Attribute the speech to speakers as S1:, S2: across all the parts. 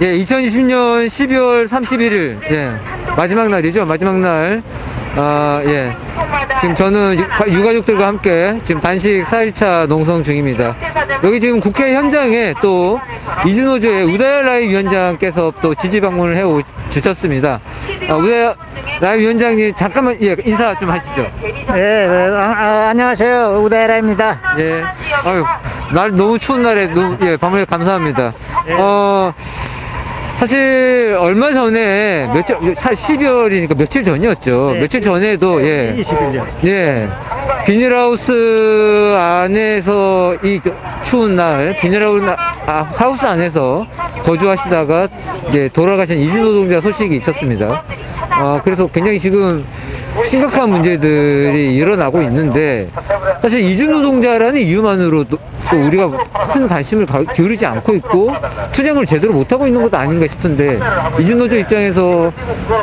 S1: 예, 2020년 12월 31일, 예, 마지막 날이죠. 마지막 날. 아, 예. 지금 저는 유- 유가족들과 함께 지금 단식 4일차 농성 중입니다. 여기 지금 국회 현장에 또 이준호조의 우다야 라이 위원장께서 또 지지 방문을 해 주셨습니다. 아, 우다야 라이 위원장님 잠깐만 예, 인사 좀 하시죠.
S2: 예, 아, 아, 안녕하세요. 우다이라입니다.
S1: 예. 아유, 날 너무 추운 날에 너무 예, 방문해 감사합니다. 어 사실 얼마 전에 며칠 사 12월이니까 며칠 전이었죠.
S2: 네.
S1: 며칠 전에도 예.
S2: 21년.
S1: 예. 비닐하우스 안에서 이 추운 날 비닐하우스 아, 하우스 안에서 거주하시다가 이제 돌아가신 이주 노동자 소식이 있었습니다. 어, 그래서 굉장히 지금 심각한 문제들이 일어나고 있는데 사실 이주 노동자라는 이유만으로도 또 우리가 큰 관심을 가- 기울이지 않고 있고 투쟁을 제대로 못하고 있는 것도 아닌가 싶은데 이준노조 입장에서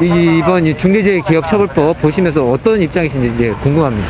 S1: 이- 이번 이 중대재해기업처벌법 보시면서 어떤 입장이신지 예, 궁금합니다.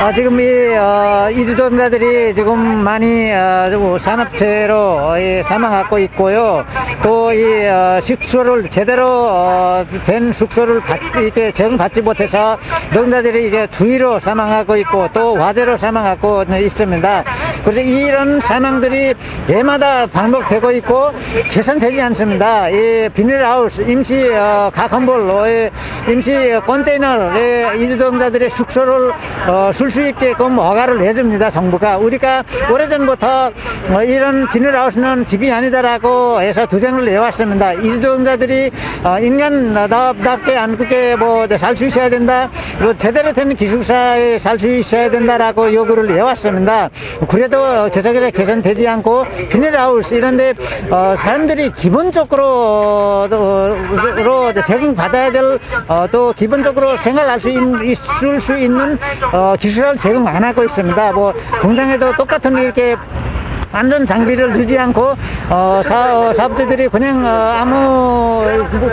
S2: 아, 지금 이, 어, 이주동자들이 지금 많이, 어, 좀 산업체로 어, 이 사망하고 있고요. 또 이, 어, 숙소를 제대로, 어, 된 숙소를 받, 이렇게 제공받지 못해서 노동자들이 이게 주의로 사망하고 있고 또 화재로 사망하고 있습니다. 그래서 이런 사망들이 해마다 반복되고 있고 개선되지 않습니다. 이 비닐하우스, 임시, 어, 가건볼, 임시 컨테이너에 이주동자들의 숙소를 어, 쓸수 있게끔 허가를 해줍니다 정부가. 우리가 오래전부터 어, 이런 비닐하우스는 집이 아니다라고 해서 투쟁을 해왔습니다. 이주동자들이 어, 인간답게 안국에 뭐살 수 있어야 된다. 그리고 제대로 된 기숙사에 살 수 있어야 된다라고 요구를 해왔습니다. 그래도 계속해서 개선되지 않고 비닐하우스 이런데 어, 사람들이 기본적으로 로 제공받아야 될 어, 또 기본적으로 생활할 수 있, 있을 수 있는 어, 기술 을 제공 안 하고 있습니다. 뭐 공장에도 똑같은 이렇게 안전 장비를 주지 않고 어, 사, 어, 사업주들이 그냥 어, 아무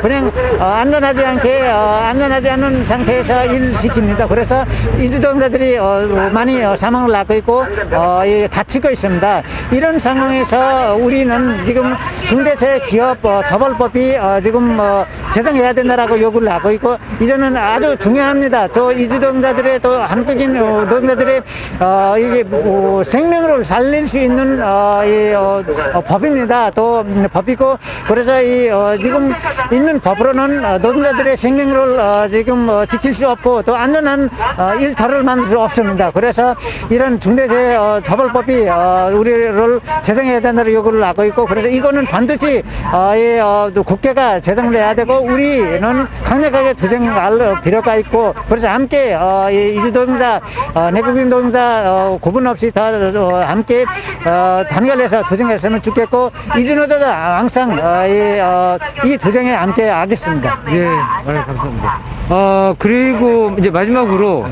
S2: 그냥 어, 안전하지 않게 어, 안전하지 않은 상태에서 일 시킵니다. 그래서 이주동자들이 어, 많이 어, 사망을 하고 있고 어, 이, 다치고 있습니다. 이런 상황에서 우리는 지금 중대재해 기업 어, 처벌법이 어, 지금 어, 제정해야 된다라고 요구를 하고 있고 이제는 아주 중요합니다. 또 이주동자들의 또 한국인 어, 노동자들의 어, 이게 뭐, 생명을 살릴 수 있는 어, 이, 어, 어, 법입니다. 또 음, 법이고 그래서 이 어, 지금 있는 법으로는 어, 노동자들의 생명을 어, 지금 어, 지킬 수 없고 또 안전한 어, 일터를 만들 수 없습니다. 그래서 이런 중대재해 어, 처벌법이 어, 우리를 제정해야 된다는 요구를 하고 있고 그래서 이거는 반드시 어, 이, 어, 또 국회가 제정을 해야 되고 우리는 강력하게 투쟁할 필요가 있고 그래서 함께 어, 이 이주노동자 어, 내국인 노동자 어, 구분 없이 다 어, 함께 어, 단결해서 투쟁했으면 좋겠고 이주노조가 항상 어, 이, 어, 이 투쟁에 함께 하겠습니다.
S1: 예, 아유, 감사합니다. 아, 그리고 이제 마지막으로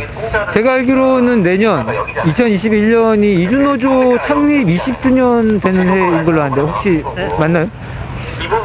S1: 제가 알기로는 내년 2021년이 이준노조 창립 20주년 되는 해인 걸로 아는데 혹시 맞나요?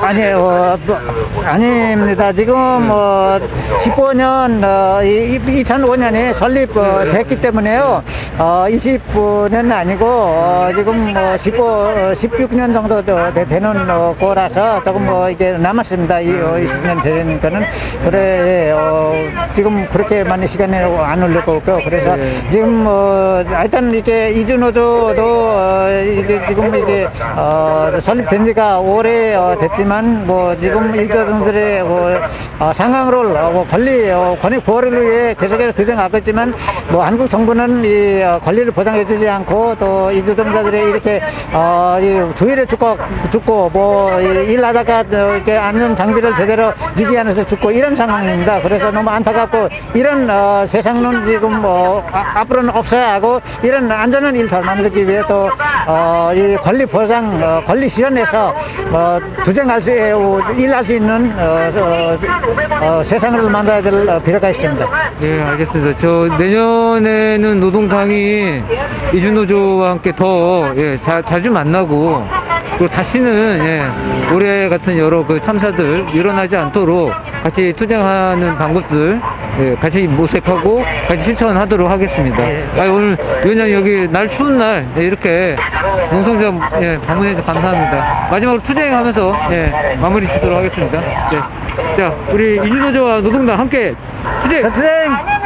S2: 아니에요. 어, 뭐, 아닙니다. 지금 어, 15년 어, 2005년에 설립 어, 됐기 때문에요. 어, 20년은 아니고 어, 지금 뭐 15, 어, 16년 정도 되- 되는 어, 거라서 조금 뭐 이게 남았습니다. 이 어, 20년 되는 거는 그래 어, 지금 그렇게 많은 시간이 안 흘리고 있고 그래서 지금 어, 하여튼 이렇게 이준호조도 어, 이게 지금 이게 어, 설립된 지가 오래 어, 됐지 만 뭐 지금 이들의 뭐, 어, 상황을 어, 뭐 권리 어, 권익 보호를 위해 계속해서 투쟁하고 있지만 뭐 한국 정부는 이 어, 권리를 보장해주지 않고 또 이주동자들의 이렇게 어, 이 주의를 죽고 죽고 뭐 이- 일하다가 어, 이렇게 안전 장비를 제대로 유지 않아서 죽고 이런 상황입니다. 그래서 너무 안타깝고 이런 어, 세상은 지금 뭐 아, 앞으로는 없어야 하고 이런 안전한 일터를 만들기 위해 또 어, 이 권리 보장 어, 권리 실현에서 어, 투쟁할 수 어, 일할 수 있는 어, 어, 어, 세상을 만들어야 될 어, 필요가 있습니다.
S1: 예, 알겠습니다. 저 내년에는 노동당이 이준노조와 함께 더 예, 자, 자주 만나고 그리고 다시는 예, 올해 같은 여러 그 참사들 일어나지 않도록 같이 투쟁하는 방법들 예, 같이 모색하고 같이 실천하도록 하겠습니다.
S2: 예.
S1: 아, 오늘 위원장님 여기 날 추운 날 예, 이렇게 농성장 예, 방문해서 감사합니다. 마지막으로 투쟁하면서 예, 마무리 짓도록 하겠습니다. 예. 자, 우리 이진노조와 노동당 함께 투쟁!
S2: 선생